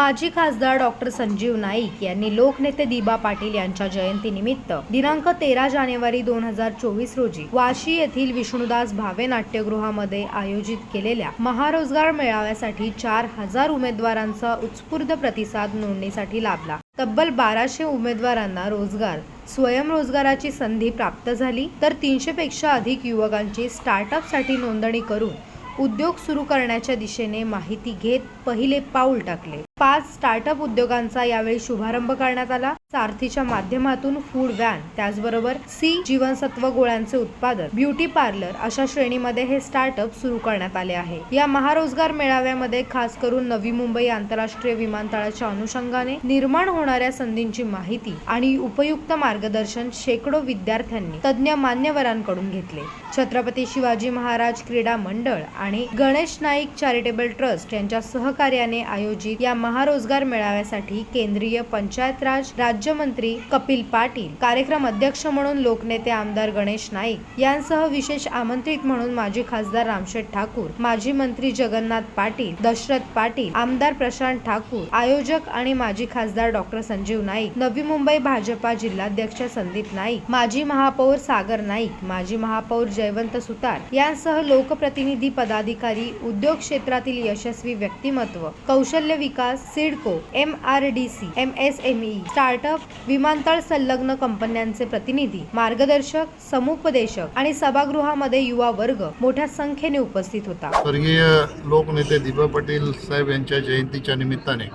माजी खासदार डॉक्टर संजीव नाईक यांनी लोकनेते दिबा पाटील यांच्या जयंतीनिमित्त दिनांक तेरा जानेवारी दोन हजार चोवीस रोजी वाशी येथील विष्णुदास भावे नाट्यगृहामध्ये आयोजित केलेल्या महारोजगार मेळाव्यासाठी चार हजार उमेदवारांचा उत्स्फूर्त प्रतिसाद नोंदणीसाठी लाभला. तब्बल बाराशे उमेदवारांना रोजगार स्वयंरोजगाराची संधी प्राप्त झाली तर तीनशे पेक्षा अधिक युवकांची स्टार्टअपसाठी नोंदणी करून उद्योग सुरू करण्याच्या दिशेने माहिती घेत पहिले पाऊल टाकले. पाच स्टार्टअप उद्योगांचा यावेळी शुभारंभ करण्यात आला. सारथीच्या माध्यमातून फूड व्हॅन त्याचबरोबर सी जीवनसत्व गोळ्यांचे उत्पादन ब्युटी पार्लर अशा श्रेणीमध्ये हे स्टार्टअप सुरू करण्यात आले आहे. या महारोजगार मेळाव्यामध्ये खास करून नवी मुंबई आंतरराष्ट्रीय विमानतळाच्या अनुषंगाने निर्माण होणाऱ्या संधींची माहिती आणि उपयुक्त मार्गदर्शन शेकडो विद्यार्थ्यांनी तज्ज्ञ मान्यवरांकडून घेतले. छत्रपती शिवाजी महाराज क्रीडा मंडळ आणि गणेश नाईक चॅरिटेबल ट्रस्ट यांच्या सहकार्याने आयोजित या महारोजगार मेळाव्यासाठी केंद्रीय पंचायत राज राज्यमंत्री कपिल पाटील कार्यक्रम अध्यक्ष म्हणून लोकनेते आमदार गणेश नाईक यांसह विशेष आमंत्रित म्हणून माजी खासदार रामशेठ ठाकूर माजी मंत्री जगन्नाथ पाटील दशरथ पाटील आमदार प्रशांत ठाकूर आयोजक आणि माजी खासदार डॉक्टर संजीव नाईक नवी मुंबई भाजपा जिल्हाध्यक्ष संदीप नाईक माजी महापौर सागर नाईक माजी महापौर जयवंत सुतार यांसह लोकप्रतिनिधी पदाधिकारी उद्योग क्षेत्रातील यशस्वी व्यक्तिमत्व कौशल्य विकास CIDCO M R D C M S M E startup विमानतळ संलग्न कंपन्यांचे प्रतिनिधी मार्गदर्शक समुपदेशक आणि सभागृहामध्ये युवा वर्ग मोठ्या संख्येने उपस्थित होता. स्वर्गीय लोकनेते दिबा पाटील साहेब यांच्या जयंतीच्या निमित्ताने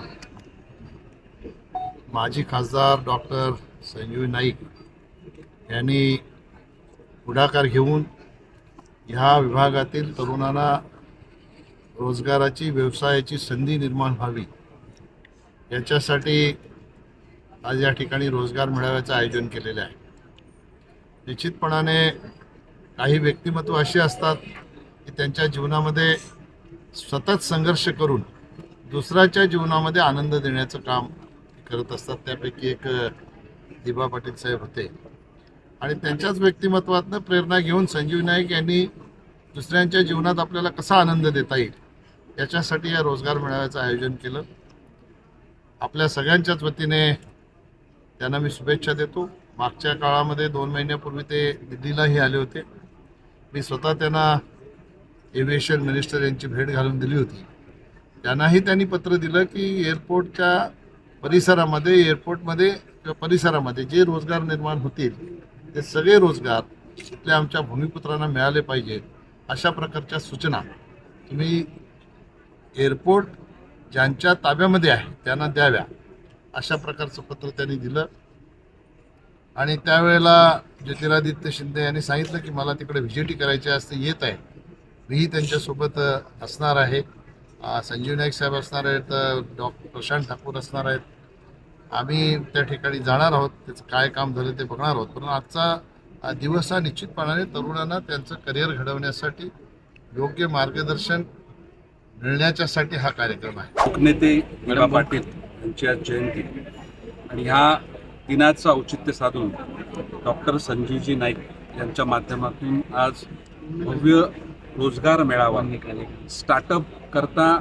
माजी खासदार डॉक्टर संजीव नाईक यांनी पुढाकार घेऊन ह्या विभागातील तरुणांना रोजगाराची व्यवसायाची संधी निर्माण व्हावी. याच्यासाठी आज या ठिकाणी रोजगार मेळाव्याचं आयोजन केलेलं आहे. निश्चितपणाने काही व्यक्तिमत्व अशी असतात की त्यांच्या जीवनामध्ये सतत संघर्ष करून दुसऱ्याच्या जीवनामध्ये आनंद देण्याचं काम करत असतात. त्यापैकी एक दिबा पाटील साहेब होते. आणि त्यांच्याच व्यक्तिमत्वातनं प्रेरणा घेऊन संजीव नाईक यांनी दुसऱ्यांच्या जीवनात आपल्याला कसा आनंद देता येईल याच्यासाठी या रोजगार मेळाव्याचं आयोजन केलं. आपल्या सगळ्यांच्याच वतीने त्यांना मी शुभेच्छा देतो. मागच्या काळामध्ये दोन महिन्यापूर्वी ते दिल्लीलाही आले होते. मी स्वतः त्यांना एव्हिएशन मिनिस्टर यांची भेट घालून दिली होती. त्यांनाही त्यांनी पत्र दिलं की एअरपोर्टच्या परिसरामध्ये एअरपोर्टमध्ये किंवा परिसरामध्ये जे रोजगार निर्माण होतील ते सगळे रोजगार तिथल्या आमच्या भूमिपुत्रांना मिळाले पाहिजेत अशा प्रकारच्या सूचना तुम्ही एअरपोर्ट ज्यांच्या ताब्यामध्ये आहे त्यांना द्याव्या. अशा प्रकारचं पत्र त्यांनी दिलं. आणि त्यावेळेला ज्योतिरादित्य शिंदे यांनी सांगितलं की मला तिकडे व्हिजिटी करायची असते येत आहे. मीही त्यांच्यासोबत असणार आहे. संजीव नाईक साहेब असणार आहेत डॉक्टर प्रशांत ठाकूर असणार आहेत. आम्ही त्या ठिकाणी जाणार आहोत त्याचं काय काम झालं ते बघणार आहोत. पण आजचा दिवस हा निश्चितपणाने तरुणांना त्यांचं करिअर घडवण्यासाठी योग्य मार्गदर्शन मिळण्याच्यासाठी हा कार्यक्रम आहे. लोकनेते विभा पाटील यांची आज जयंती. आणि ह्या दिनाचं औचित्य साधून डॉक्टर संजीवजी नाईक यांच्या माध्यमातून आज भव्य रोजगार मेळावा स्टार्टअप करता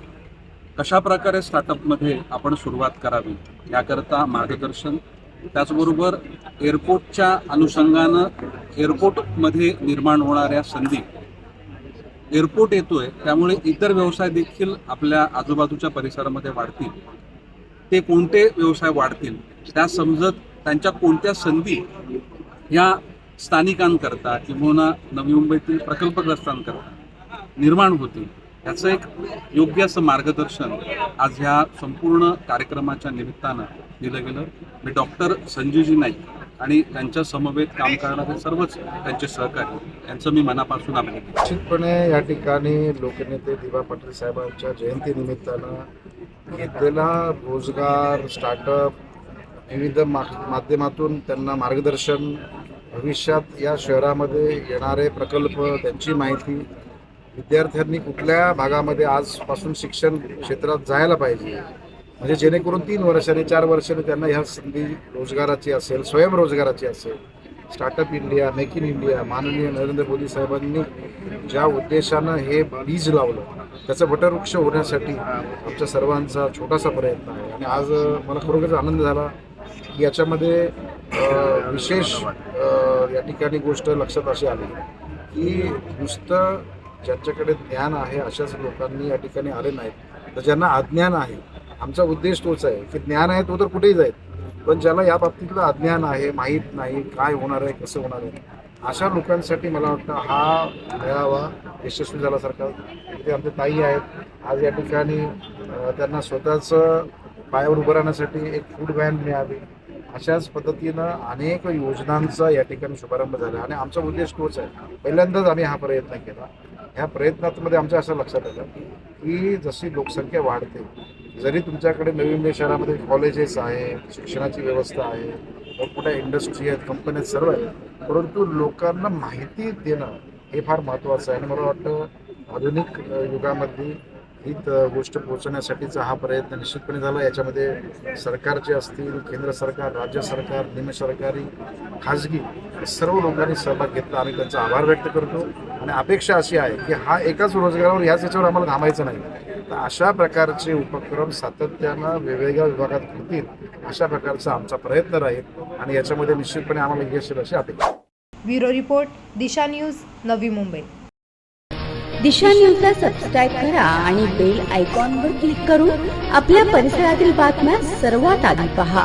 कशा प्रकारे स्टार्टअपमध्ये आपण सुरुवात करावी याकरता मार्गदर्शन त्याचबरोबर एअरपोर्टच्या अनुषंगानं एअरपोर्टमध्ये निर्माण होणाऱ्या संधी एअरपोर्ट येतोय त्यामुळे इतर व्यवसाय देखील आपल्या आजूबाजूच्या परिसरामध्ये वाढतील. ते कोणते व्यवसाय वाढतील त्या समजत त्यांच्या कोणत्या संधी या स्थानिकांकरता किंवा नवी मुंबईतील प्रकल्पग्रस्तांकरता निर्माण होतील याचं एक योग्य असं मार्गदर्शन आज ह्या संपूर्ण कार्यक्रमाच्या निमित्तानं दिलं गेलं. मी डॉक्टर संजीवजी नाईक आणि त्यांच्या समवेत काम करणारे सर्वच त्यांचे सहकारी. यांचं मी मनापासून अभिनंदन निश्चितपणे या ठिकाणी लोकनेते दिवा पाटील साहेबांच्या जयंतीनिमित्तानं घेतलेला रोजगार स्टार्टअप विविध मा माध्यमातून त्यांना मार्गदर्शन भविष्यात या शहरामध्ये येणारे प्रकल्प त्यांची माहिती. विद्यार्थ्यांनी कुठल्या भागामध्ये आजपासून शिक्षण क्षेत्रात जायला पाहिजे? म्हणजे जेणेकरून तीन वर्षाने चार वर्षांनी त्यांना ह्या संधी रोजगाराची असेल स्वयंरोजगाराची असेल. Startup India make in India माननीय नरेंद्र मोदी साहेबांनी ज्या उद्देशानं हे बीज लावलं त्याचं वटवृक्ष होण्यासाठी आमच्या सर्वांचा छोटासा प्रयत्न आहे. आणि आज मला खरोखरच आनंद झाला की याच्यामध्ये विशेष या ठिकाणी गोष्ट लक्षात अशी आली की नुसतं ज्यांच्याकडे ज्ञान आहे अशाच लोकांनी या ठिकाणी आले नाहीत. तर ज्यांना अज्ञान आहे आमचा उद्देश तोच आहे की ज्ञान आहे तो तर कुठेही जाईल. पण ज्याला या बाबतीतलं अज्ञान आहे माहीत नाही काय होणार आहे कसं होणार आहे अशा लोकांसाठी मला वाटतं हा मेळावा यशस्वी झाल्यासारखा ते आमचे ताई आहेत. आज या ठिकाणी त्यांना स्वतःचं पायावर उभं राहण्यासाठी एक फूड व्हॅन मिळावी. अशाच पद्धतीनं अनेक योजनांचा या ठिकाणी शुभारंभ झाला आणि आमचा उद्देश तोच आहे. पहिल्यांदाच आम्ही हा प्रयत्न केला. ह्या प्रयत्नामध्ये आमच्या असं लक्षात आलं की जशी लोकसंख्या वाढते जरी तुमच्याकडे नवीन नवीन शहरामध्ये कॉलेजेस आहे शिक्षणाची व्यवस्था आहे मोठमोठ्या इंडस्ट्री आहेत कंपन्या सर्व आहेत परंतु लोकांना माहिती देणं हे फार महत्त्वाचं आहे. आणि मला वाटतं आधुनिक युगामध्ये ही गोष्ट पोहोचवण्यासाठीचा हा प्रयत्न निश्चितपणे झाला. याच्यामध्ये सरकारचे असतील केंद्र सरकार राज्य सरकार निमसरकारी खाजगी सर्व लोकांनी सहभाग घेतला. आम्ही त्यांचा आभार व्यक्त करतो. आणि अपेक्षा अशी आहे की हा एकाच रोजगारावर ह्याच याच्यावर आम्हाला थांबायचं नाही. तर अशा प्रकारचे उपक्रम सातत्यानं वेगवेगळ्या विभागात होतील अशा प्रकारचा आमचा प्रयत्न राहील आणि याच्यामध्ये निश्चितपणे आम्हाला यश येईल अशी अपेक्षा ब्युरो रिपोर्ट दिशा न्यूज नवी मुंबई. दिशा न्यूजला सबस्क्राईब करा आणि बेल आयकॉनवर क्लिक करून आपल्या परिसरातील बातम्या सर्वात आधी पहा.